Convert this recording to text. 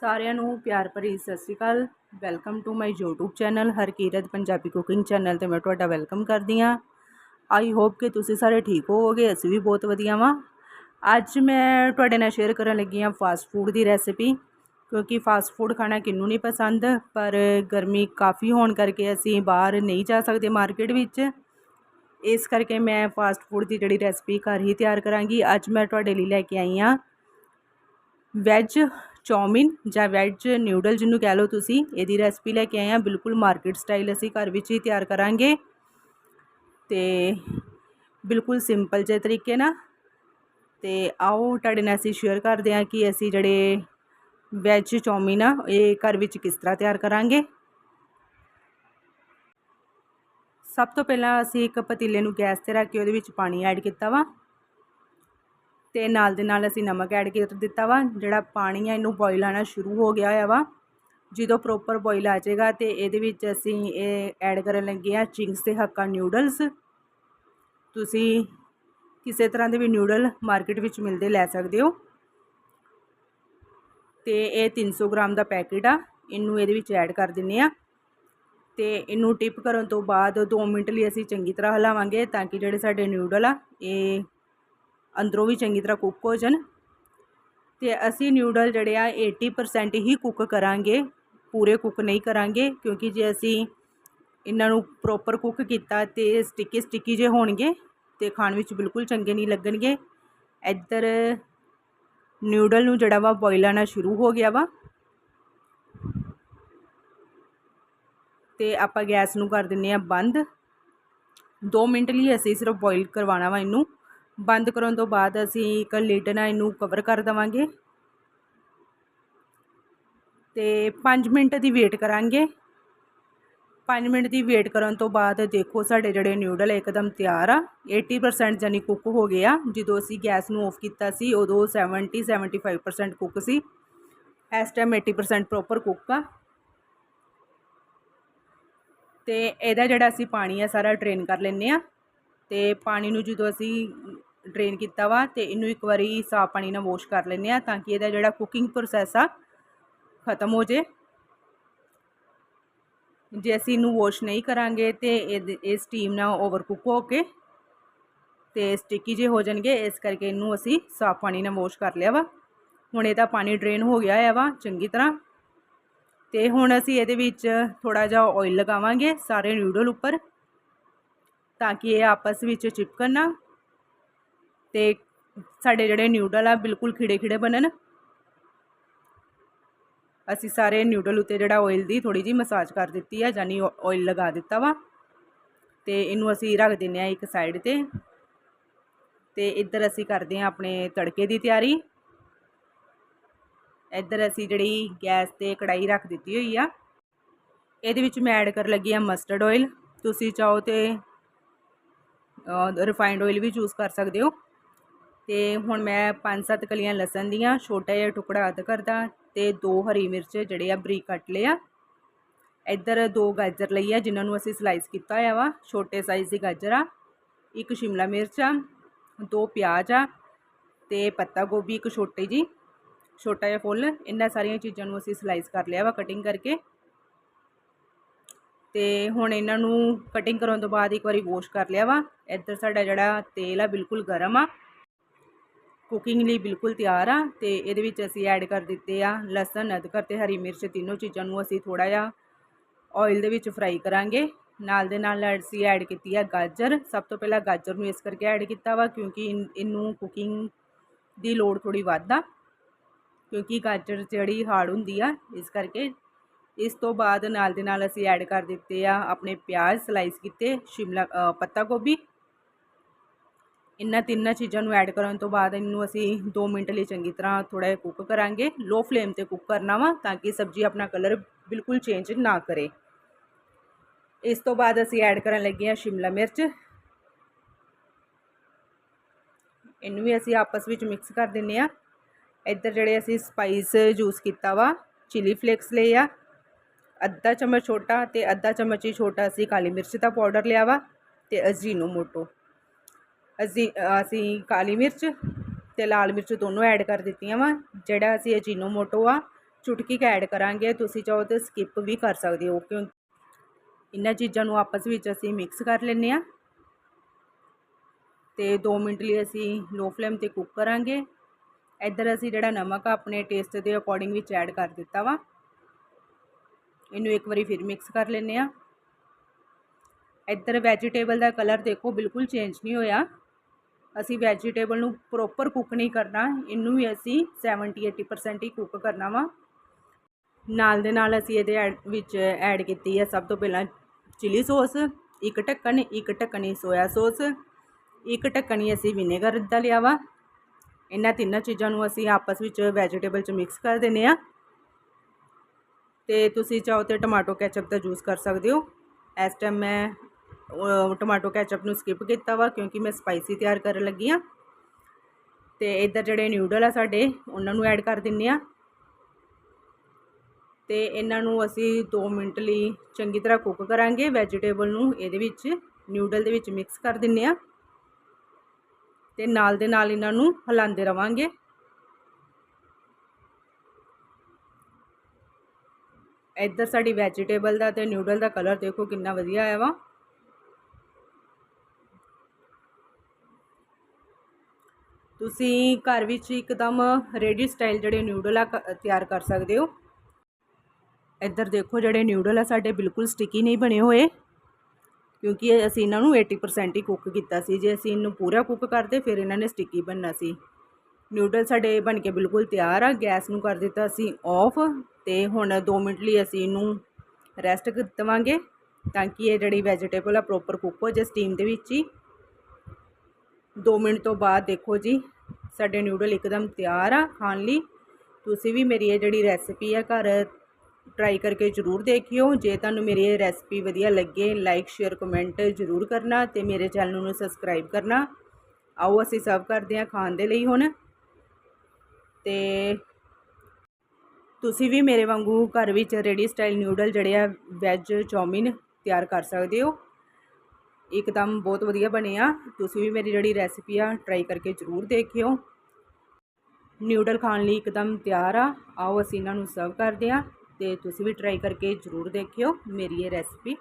ਸਾਰਿਆਂ ਨੂੰ ਪਿਆਰ ਭਰੀ ਸਤਿ ਸ਼੍ਰੀ ਅਕਾਲ। Welcome to my YouTube channel Harkirat Punjabi cooking channel ਤੇ ਮੈਂ ਤੁਹਾਡਾ ਵੈਲਕਮ ਕਰਦੀ ਹਾਂ। ਆਈ ਹੋਪ ਕਿ ਤੁਸੀਂ ਸਾਰੇ ਠੀਕ ਹੋਵੋਗੇ, ਅਸੀਂ ਵੀ ਬਹੁਤ ਵਧੀਆ ਵਾਂ। ਅੱਜ ਮੈਂ ਤੁਹਾਡੇ ਨਾਲ ਸ਼ੇਅਰ ਕਰਨ ਲੱਗੀ ਹਾਂ ਫਾਸਟ ਫੂਡ ਦੀ ਰੈਸਿਪੀ ਕਿਉਂਕਿ ਫਾਸਟ ਫੂਡ ਖਾਣਾ ਕਿੰਨੂੰ ਨਹੀਂ ਪਸੰਦ, ਪਰ ਗਰਮੀ ਕਾਫੀ ਹੋਣ ਕਰਕੇ ਅਸੀਂ ਬਾਹਰ ਨਹੀਂ ਜਾ ਸਕਦੇ ਮਾਰਕੀਟ ਵਿੱਚ। ਇਸ ਕਰਕੇ ਮੈਂ ਫਾਸਟ ਫੂਡ ਦੀ ਜਿਹੜੀ ਰੈਸਪੀ ਘਰ ਹੀ ਤਿਆਰ ਕਰਾਂਗੀ। ਅੱਜ ਮੈਂ ਤੁਹਾਡੇ ਲਈ ਲੈ ਕੇ ਆਈ ਹਾਂ ਵੈਜ ਚੌਮਿਨ ਜਾਂ ਵੈਜ ਨਿਊਡਲ ਜਿਹਨੂੰ ਕਹਿ ਲਓ ਤੁਸੀਂ, ਇਹਦੀ ਰੈਸਪੀ ਲੈ ਕੇ ਆਏ ਆ ਬਿਲਕੁਲ ਮਾਰਕੀਟ ਸਟਾਈਲ ਅਸੀਂ ਘਰ ਵਿੱਚ ਹੀ ਤਿਆਰ ਕਰਾਂਗੇ। ਤੇ ਬਿਲਕੁਲ ਸਿੰਪਲ ਜਿਹੇ ਤਰੀਕੇ ਨਾਲ। ਤੇ ਆਓ ਤੁਹਾਡੇ ਨਾਲ ਅਸੀਂ ਸ਼ੇਅਰ ਕਰਦੇ ਹਾਂ ਕਿ ਅਸੀਂ ਜਿਹੜੇ ਵੈਜ ਚੌਮਿਨ ਆ, ਇਹ ਘਰ ਵਿੱਚ ਕਿਸ ਤਰ੍ਹਾਂ ਤਿਆਰ ਕਰਾਂਗੇ। ਸਭ ਤੋਂ ਪਹਿਲਾਂ ਅਸੀਂ ਇੱਕ ਪਤੀਲੇ ਨੂੰ ਗੈਸ ਤੇ ਰੱਖ ਕੇ ਉਹਦੇ ਵਿੱਚ ਪਾਣੀ ਐਡ ਕੀਤਾ ਵਾ। ਅਤੇ ਨਾਲ ਦੇ ਨਾਲ ਅਸੀਂ ਨਮਕ ਐਡ ਕਰ ਦਿੱਤਾ ਵਾ, ਜਿਹੜਾ ਪਾਣੀ ਆ ਇਹਨੂੰ ਬੋਇਲ ਆਣਾ ਸ਼ੁਰੂ ਹੋ ਗਿਆ ਹੋਇਆ ਵਾ। ਜਦੋਂ ਪ੍ਰੋਪਰ ਬੋਇਲ ਆ ਜਾਏਗਾ ਅਤੇ ਇਹਦੇ ਵਿੱਚ ਅਸੀਂ ਇਹ ਐਡ ਕਰਨ ਲੱਗੇ ਆ ਚਿੰਗਸ ਤੇ ਹੱਕਾ ਨਿਊਡਲਸ ਤੁਸੀਂ ਕਿਸੇ ਤਰ੍ਹਾਂ ਦੇ ਵੀ ਨਿਊਡਲ ਮਾਰਕੀਟ ਵਿੱਚ ਮਿਲਦੇ ਲੈ ਸਕਦੇ ਹੋ। ਅਤੇ ਇਹ 300 ਗ੍ਰਾਮ ਦਾ ਪੈਕੇਟ ਆ, ਇਹਨੂੰ ਇਹਦੇ ਵਿੱਚ ਐਡ ਕਰ ਦਿੰਨੇ ਆ। ਅਤੇ ਇਹਨੂੰ ਟਿਪ ਕਰਨ ਤੋਂ ਬਾਅਦ 2 ਮਿੰਟ ਲਈ ਅਸੀਂ ਚੰਗੀ ਤਰ੍ਹਾਂ ਹਿਲਾਵਾਂਗੇ ਤਾਂ ਕਿ ਜਿਹੜੇ ਸਾਡੇ ਨਿਊਡਲ ਆ, ਇਹ ਅੰਦਰੋਂ ਵੀ ਚੰਗੀ ਤਰ੍ਹਾਂ ਕੁੱਕ ਹੋ ਜਾਣ। ਤੇ ਅਸੀਂ ਨਿਊਡਲ ਜਿਹੜੇ ਆ 80% ਹੀ ਕੁੱਕ ਕਰਾਂਗੇ। ਪੂਰੇ ਕੁੱਕ ਨਹੀਂ ਕਰਾਂਗੇ, ਕਿਉਂਕਿ ਜੇ ਅਸੀਂ ਇਹਨਾਂ ਨੂੰ ਪ੍ਰੋਪਰ ਕੁੱਕ ਕੀਤਾ ਤੇ ਸਟਿੱਕੀ ਸਟਿੱਕੀ ਜੇ ਹੋਣਗੇ, ਤੇ ਖਾਣ ਵਿੱਚ ਬਿਲਕੁਲ ਚੰਗੇ ਨਹੀਂ ਲੱਗਣਗੇ। ਇੱਧਰ ਨਿਊਡਲ ਨੂੰ ਜਿਹੜਾ ਵਾ ਬੋਇਲ ਆਣਾ ਸ਼ੁਰੂ ਹੋ ਗਿਆ ਵਾ। ਤੇ ਆਪਾਂ ਗੈਸ ਨੂੰ ਕਰ ਦਿੰਨੇ ਆ ਬੰਦ। 2 ਮਿੰਟ ਲਈ ਅਸੀਂ ਸਿਰਫ ਬੋਇਲ ਕਰਵਾਉਣਾ ਵਾ ਇਹਨੂੰ। ਬੰਦ ਕਰਨ ਤੋਂ ਬਾਅਦ ਅਸੀਂ ਇੱਕ ਲਿਡ ਨਾਲ ਇਹਨੂੰ ਕਵਰ ਕਰ ਦਵਾਂਗੇ। ਤੇ 5 ਮਿੰਟ ਦੀ ਵੇਟ ਕਰਾਂਗੇ। 5 ਮਿੰਟ ਦੀ ਵੇਟ ਕਰਨ ਤੋਂ ਬਾਅਦ ਦੇਖੋ ਸਾਡੇ ਜਿਹੜੇ ਨਿਊਡਲ ਇੱਕਦਮ ਤਿਆਰ ਆ। 80% ਜਾਨੀ ਕੁੱਕ ਹੋ ਗਏ ਆ। ਜਦੋਂ ਅਸੀਂ ਗੈਸ ਨੂੰ ਆਫ ਕੀਤਾ ਸੀ, ਉਦੋਂ 70 75% ਕੁੱਕ ਸੀ। ਇਸ ਟਾਈਮ 80% ਪ੍ਰੋਪਰ ਕੁੱਕ ਆ। ਤੇ ਇਹਦਾ ਜਿਹੜਾ ਅਸੀਂ ਪਾਣੀ ਆ, ਸਾਰਾ ਡਰੇਨ ਕਰ ਲੈਨੇ ਆ। ਤੇ ਪਾਣੀ ਨੂੰ ਜਦੋਂ ਅਸੀਂ ਡਰੇਨ ਕੀਤਾ ਵਾ ਤੇ ਇਹਨੂੰ ਇੱਕ ਵਾਰੀ ਸਾਫ਼ ਪਾਣੀ ਨਾਲ ਵਾਸ਼ ਕਰ ਲੈਂਦੇ ਆ ਤਾਂ ਕਿ ਇਹਦਾ ਜਿਹੜਾ ਕੁਕਿੰਗ ਪ੍ਰੋਸੈਸ ਆ ਖਤਮ ਹੋ ਜੇ ਜੇ ਅਸੀਂ ਇਹਨੂੰ ਵਾਸ਼ ਨਹੀਂ ਕਰਾਂਗੇ ਤੇ ਇਹ ਸਟੀਮ ਨਾਲ ਓਵਰ ਕੁੱਕ ਹੋ ਕੇ ਤੇ ਸਟਿੱਕੀ ਜੇ ਹੋ ਜਾਣਗੇ, ਇਸ ਕਰਕੇ ਇਹਨੂੰ ਅਸੀਂ ਸਾਫ਼ ਪਾਣੀ ਨਾਲ ਵਾਸ਼ ਕਰ ਲਿਆ ਵਾ। ਹੁਣ ਇਹਦਾ ਪਾਣੀ ਡਰੇਨ ਹੋ ਗਿਆ ਹੈ ਵਾ, ਚੰਗੀ ਤਰ੍ਹਾਂ। ਤੇ ਹੁਣ ਅਸੀਂ ਇਹਦੇ ਵਿੱਚ ਥੋੜਾ ਜਿਹਾ ਆਇਲ ਲਗਾਵਾਂਗੇ ਸਾਰੇ ਨਿਊਡਲ ਉੱਪਰ ਤਾਂ ਕਿ ਇਹ ਆਪਸ ਵਿੱਚ ਚਿਪਕਣ ਨਾ। ਤੇ ਸਾਡੇ ਜਿਹੜੇ ਨਿਊਡਲ ਆ, ਬਿਲਕੁਲ ਖਿੜੇ ਖਿੜੇ ਬਣਨ। ਅਸੀਂ ਸਾਰੇ ਨਿਊਡਲ ਉੱਤੇ ਜਿਹੜਾ ਆਇਲ ਦੀ ਥੋੜੀ ਜੀ ਮਸਾਜ ਕਰ ਦਿੱਤੀ ਆ ਯਾਨੀ ਆਇਲ ਲਗਾ ਦਿੱਤਾ ਵਾ। ਤੇ ਇਹਨੂੰ ਅਸੀਂ ਰੱਖ ਦਿੰਨੇ ਆ ਇੱਕ ਸਾਈਡ ਤੇ। ਤੇ ਇੱਧਰ ਅਸੀਂ ਕਰਦੇ ਆ ਆਪਣੇ ਤੜਕੇ ਦੀ ਤਿਆਰੀ। ਇੱਧਰ ਅਸੀਂ ਜਿਹੜੀ ਗੈਸ ਤੇ ਕੜਾਈ ਰੱਖ ਦਿੱਤੀ ਹੋਈ ਆ। ਇਹਦੇ ਵਿੱਚ ਮੈਂ ਐਡ ਕਰਨ ਲੱਗੀ ਆ ਮਸਟਰਡ ਆਇਲ ਤੁਸੀਂ ਚਾਹੋ ਤੇ ਰਿਫਾਈਨਡ ਆਇਲ ਵੀ ਚੂਜ਼ ਕਰ ਸਕਦੇ ਹੋ। ਤੇ ਹੁਣ ਮੈਂ 5-7 ਕਲੀਆਂ ਲਸਣ ਦੀਆਂ, ਛੋਟਾ ਜਿਹਾ ਟੁਕੜਾ ਅਦਰਕ ਕਰਦਾ ਤੇ ਦੋ ਹਰੀ ਮਿਰਚ ਜਿਹੜੇ ਆ ਬਰੀਕ ਕੱਟ ਲਏ ਆ ਇੱਧਰ ਦੋ ਗਾਜਰ ਲਈ ਆ, ਜਿਨ੍ਹਾਂ ਨੂੰ ਅਸੀਂ ਸਲਾਈਸ ਕੀਤਾ ਹੋਇਆ ਵਾ, ਛੋਟੇ ਸਾਈਜ਼ ਦੀ ਗਾਜਰ ਆ, ਇੱਕ ਸ਼ਿਮਲਾ ਮਿਰਚ ਆ, ਦੋ ਪਿਆਜ਼ ਆ ਤੇ ਪੱਤਾ ਗੋਭੀ ਇੱਕ ਛੋਟੀ ਜੀ ਛੋਟਾ ਜਿਹਾ ਫੁੱਲ, ਇਹਨਾਂ ਸਾਰੀਆਂ ਚੀਜ਼ਾਂ ਨੂੰ ਅਸੀਂ ਸਲਾਈਸ ਕਰ ਲਿਆ ਵਾ ਕਟਿੰਗ ਕਰਕੇ। ਤੇ ਹੁਣ ਇਹਨਾਂ ਨੂੰ ਕਟਿੰਗ ਕਰਨ ਤੋਂ ਬਾਅਦ ਇੱਕ ਵਾਰੀ ਵਾਸ਼ ਕਰ ਲਿਆ ਵਾ। ਇੱਧਰ ਸਾਡਾ ਜਿਹੜਾ ਤੇਲ ਆ, ਬਿਲਕੁਲ ਗਰਮ ਆ। ਕੁਕਿੰਗ ਲਈ ਬਿਲਕੁਲ ਤਿਆਰ ਆ ਤੇ ਇਹਦੇ ਵਿੱਚ ਅਸੀਂ ਐਡ ਕਰ ਦਿੱਤੇ ਆ ਲਸਣ, ਅਦਰਕ ਤੇ ਹਰੀ ਮਿਰਚ ਤਿੰਨੋਂ ਚੀਜ਼ਾਂ ਨੂੰ ਅਸੀਂ ਥੋੜਾ ਜਿਹਾ ਆਇਲ ਦੇ ਵਿੱਚ ਫਰਾਈ ਕਰਾਂਗੇ। ਨਾਲ ਦੇ ਨਾਲ ਅਸੀਂ ਐਡ ਕੀਤੀ ਆ ਗਾਜਰ। ਸਭ ਤੋਂ ਪਹਿਲਾਂ ਗਾਜਰ ਨੂੰ ਇਸ ਕਰਕੇ ਐਡ ਕੀਤਾ ਵਾ ਕਿਉਂਕਿ ਇਹਨੂੰ ਕੁਕਿੰਗ ਦੀ ਲੋੜ ਥੋੜੀ ਵੱਧ ਆ। ਕਿਉਂਕਿ ਗਾਜਰ ਜਿਹੜੀ ਹਾਰਡ ਹੁੰਦੀ ਆ, ਇਸ ਕਰਕੇ ਇਸ ਤੋਂ ਬਾਅਦ ਨਾਲ ਦੇ ਨਾਲ ਅਸੀਂ ਐਡ ਕਰ ਦਿੱਤੇ ਆ ਆਪਣੇ ਪਿਆਜ਼ ਸਲਾਈਸ ਕੀਤੇ, ਸ਼ਿਮਲਾ ਪੱਤਾ ਗੋਭੀ। ਇਹਨਾਂ ਤਿੰਨਾਂ ਚੀਜ਼ਾਂ ਨੂੰ ਐਡ ਕਰਨ ਤੋਂ ਬਾਅਦ ਇਹਨੂੰ ਅਸੀਂ 2 ਮਿੰਟ ਲਈ ਚੰਗੀ ਤਰ੍ਹਾਂ ਥੋੜਾ ਜਿਹਾ ਕੁੱਕ ਕਰਾਂਗੇ। ਲੋ ਫਲੇਮ ਤੇ ਕੁੱਕ ਕਰਨਾ ਵਾ ਤਾਂ ਕਿ ਸਬਜ਼ੀ ਆਪਣਾ ਕਲਰ ਬਿਲਕੁਲ ਚੇਂਜ ਨਾ ਕਰੇ। ਇਸ ਤੋਂ ਬਾਅਦ ਅਸੀਂ ਐਡ ਕਰਨ ਲੱਗੇ ਹਾਂ ਸ਼ਿਮਲਾ ਮਿਰਚ। ਇਹਨੂੰ ਵੀ ਅਸੀਂ ਆਪਸ ਵਿੱਚ ਮਿਕਸ ਕਰ ਦਿੰਨੇ ਆ ਇੱਧਰ ਜਿਹੜੇ ਅਸੀਂ ਸਪਾਈਸ ਯੂਜ਼ ਕੀਤਾ ਵਾ ਚਿਲੀ ਫਲੇਕਸ ਲਏ ਆ। ਅੱਧਾ ਚਮਚ ਛੋਟਾ ਤੇ ਅੱਧਾ ਚਮਚ ਹੀ ਛੋਟਾ ਅਸੀਂ ਕਾਲੀ ਮਿਰਚ ਦਾ ਪਾਊਡਰ ਲਿਆ ਵਾ ਤੇ ਅਜੀਨੋ ਮੋਟੋ ਅਸੀਂ ਅਸੀਂ ਕਾਲੀ ਮਿਰਚ ਅਤੇ ਲਾਲ ਮਿਰਚ ਦੋਨੋਂ ਐਡ ਕਰ ਦਿੱਤੀਆਂ ਵਾ, ਜਿਹੜਾ ਅਸੀਂ ਅਜੀਨੋ ਮੋਟੋ ਆ, ਚੁਟਕੀ ਕ ਐਡ ਕਰਾਂਗੇ, ਤੁਸੀਂ ਚਾਹੋ ਤਾਂ ਸਕਿਪ ਵੀ ਕਰ ਸਕਦੇ ਹੋ, ਕਿਉਂ ਇਹਨਾਂ ਚੀਜ਼ਾਂ ਨੂੰ ਆਪਸ ਵਿੱਚ ਅਸੀਂ ਮਿਕਸ ਕਰ ਲੈਂਦੇ ਆ ਤੇ 2 ਮਿੰਟ ਲਈ ਅਸੀਂ ਲੋ ਫਲੇਮ ਤੇ ਕੁੱਕ ਕਰਾਂਗੇ। ਇੱਧਰ ਅਸੀਂ ਜਿਹੜਾ ਨਮਕ ਆ, ਆਪਣੇ ਟੇਸਟ ਦੇ ਅਕੋਰਡਿੰਗ ਵਿੱਚ ਐਡ ਕਰ ਦਿੱਤਾ ਵਾ। ਇਹਨੂੰ ਇੱਕ ਵਾਰੀ ਫਿਰ ਮਿਕਸ ਕਰ ਲੈਂਦੇ ਆ ਇੱਧਰ ਵੈਜੀਟੇਬਲ ਦਾ ਕਲਰ ਦੇਖੋ, ਬਿਲਕੁਲ ਚੇਂਜ ਨਹੀਂ ਹੋਇਆ। ਅਸੀਂ ਵੈਜੀਟੇਬਲ ਨੂੰ ਪ੍ਰੋਪਰ ਕੁੱਕ ਨਹੀਂ ਕਰਨਾ, ਇਹਨੂੰ ਵੀ ਅਸੀਂ 70 80% ਹੀ ਕੁੱਕ ਕਰਨਾ ਵਾ। ਨਾਲ ਦੇ ਨਾਲ ਅਸੀਂ ਇਹਦੇ ਵਿੱਚ ਐਡ ਕੀਤੀ ਹੈ ਸਭ ਤੋਂ ਪਹਿਲਾਂ ਚਿਲੀ ਸੌਸ ਇੱਕ ਢੱਕਣ, ਇੱਕ ਢੱਕਣੀ ਸੋਇਆ ਸੌਸ ਇੱਕ ਢੱਕਣੀ ਅਸੀਂ ਵਿਨੇਗਰ ਦਾ ਲਿਆ ਵਾ। ਇਹਨਾਂ ਤਿੰਨਾਂ ਚੀਜ਼ਾਂ ਨੂੰ ਅਸੀਂ ਆਪਸ ਵਿੱਚ ਵੈਜੀਟੇਬਲ 'ਚ ਮਿਕਸ ਕਰ ਦਿੰਨੇ ਆ ਤੇ ਤੁਸੀਂ ਚਾਹੋ ਤੇ ਟਮਾਟੋ ਕੈਚਅਪ ਦਾ ਯੂਜ਼ ਕਰ ਸਕਦੇ ਹੋ। ਇਸ ਟਾਈਮ ਮੈਂ ਟਮਾਟੋ ਕੈਚਅਪ ਨੂੰ ਸਕਿਪ ਕੀਤਾ ਵਾ ਕਿਉਂਕਿ ਮੈਂ ਸਪਾਈਸੀ ਤਿਆਰ ਕਰਨ ਲੱਗੀ ਆ। ਤੇ ਇੱਧਰ ਜਿਹੜੇ ਨਿਊਡਲ ਆ ਸਾਡੇ, ਉਹਨਾਂ ਨੂੰ ਐਡ ਕਰ ਦਿੰਨੇ ਆ। ਤੇ ਇਹਨਾਂ ਨੂੰ ਅਸੀਂ 2 ਮਿੰਟ ਲਈ ਚੰਗੀ ਤਰ੍ਹਾਂ ਕੁੱਕ ਕਰਾਂਗੇ, ਵੈਜੀਟੇਬਲ ਨੂੰ ਇਹਦੇ ਵਿੱਚ, ਨਿਊਡਲ ਦੇ ਵਿੱਚ ਮਿਕਸ ਕਰ ਦਿੰਨੇ ਆ। ਤੇ ਨਾਲ ਦੇ ਨਾਲ ਇਹਨਾਂ ਨੂੰ ਹਿਲਾਉਂਦੇ ਰਵਾਂਗੇ। ਇੱਧਰ ਸਾਡੀ ਵੈਜੀਟੇਬਲ ਦਾ ਤੇ ਨਿਊਡਲ ਦਾ ਕਲਰ ਦੇਖੋ ਕਿੰਨਾ ਵਧੀਆ ਆਇਆ ਵਾ। ਤੁਸੀਂ ਘਰ ਵਿੱਚ ਇੱਕਦਮ ਰੈਡੀ ਸਟਾਈਲ ਜਿਹੜੇ ਨਿਊਡਲ ਆ ਤਿਆਰ ਕਰ ਸਕਦੇ ਹੋ। ਇੱਧਰ ਦੇਖੋ ਜਿਹੜੇ ਨਿਊਡਲ ਆ ਸਾਡੇ ਬਿਲਕੁਲ ਸਟਿੱਕੀ ਨਹੀਂ ਬਣੇ ਹੋਏ, ਕਿਉਂਕਿ ਅਸੀਂ ਇਹਨਾਂ ਨੂੰ 80% ਹੀ ਕੁੱਕ ਕੀਤਾ ਸੀ। ਜੇ ਅਸੀਂ ਇਹਨੂੰ ਪੂਰਾ ਕੁੱਕ ਕਰਦੇ, ਫਿਰ ਇਹਨਾਂ ਨੇ ਸਟਿੱਕੀ ਬਣਨਾ ਸੀ। ਨਿਊਡਲ ਸਾਡੇ ਬਣ ਕੇ ਬਿਲਕੁਲ ਤਿਆਰ ਆ, ਗੈਸ ਨੂੰ ਕਰ ਦਿੱਤਾ ਅਸੀਂ ਆਫ ਤੇ ਹੁਣ 2 ਮਿੰਟ ਲਈ ਅਸੀਂ ਇਹਨੂੰ ਰੈਸਟ ਦੇਵਾਂਗੇ ਤਾਂ ਕਿ ਇਹ ਜਿਹੜੀ ਵੈਜੀਟੇਬਲ ਆ ਪ੍ਰੋਪਰ ਕੁੱਕ ਹੋ ਜੇ ਸਟੀਮ ਦੇ ਵਿੱਚ ਹੀ। 2 ਮਿੰਟ ਤੋਂ ਬਾਅਦ ਦੇਖੋ ਜੀ, ਸਾਡੇ ਨਿਊਡਲ ਇੱਕਦਮ ਤਿਆਰ ਆ ਖਾਣ ਲਈ। ਤੁਸੀਂ ਵੀ ਮੇਰੀ ਇਹ ਜਿਹੜੀ ਰੈਸਿਪੀ ਆ ਘਰ ਟਰਾਈ ਕਰਕੇ ਜ਼ਰੂਰ ਦੇਖਿਓ। ਜੇ ਤੁਹਾਨੂੰ ਮੇਰੀ ਇਹ ਰੈਸਿਪੀ ਵਧੀਆ ਲੱਗੇ ਲਾਈਕ ਸ਼ੇਅਰ ਕਮੈਂਟ ਜ਼ਰੂਰ ਕਰਨਾ ਤੇ ਮੇਰੇ ਚੈਨਲ ਨੂੰ ਸਬਸਕ੍ਰਾਈਬ ਕਰਨਾ। ਆਓ ਅਸੀਂ ਸਰਵ ਕਰਦੇ ਹਾਂ ਖਾਣ ਦੇ ਲਈ ਹੁਣ। ਤੇ ਤੁਸੀਂ ਵੀ ਮੇਰੇ ਵਾਂਗੂ ਘਰ ਵਿੱਚ ਰੈਡੀ ਸਟਾਈਲ ਨਿਊਡਲ ਜਿਹੜੇ ਆ ਵੈਜ ਚੌਮਿਨ ਤਿਆਰ ਕਰ ਸਕਦੇ ਹੋ। ਇੱਕਦਮ ਬਹੁਤ ਵਧੀਆ ਬਣੇ ਆ। ਤੁਸੀਂ ਵੀ ਮੇਰੀ ਜਿਹੜੀ ਰੈਸਿਪੀ ਆ ਟਰਾਈ ਕਰਕੇ ਜ਼ਰੂਰ ਦੇਖਿਓ। ਨਿਊਡਲ ਖਾਣ ਲਈ ਇੱਕਦਮ ਤਿਆਰ ਆ। ਆਓ ਅਸੀਂ ਇਹਨਾਂ ਨੂੰ ਸਰਵ ਕਰਦੇ ਆ ਤੇ ਤੁਸੀਂ ਵੀ ਟਰਾਈ ਕਰਕੇ ਜ਼ਰੂਰ ਦੇਖਿਓ ਮੇਰੀ ਇਹ ਰੈਸਿਪੀ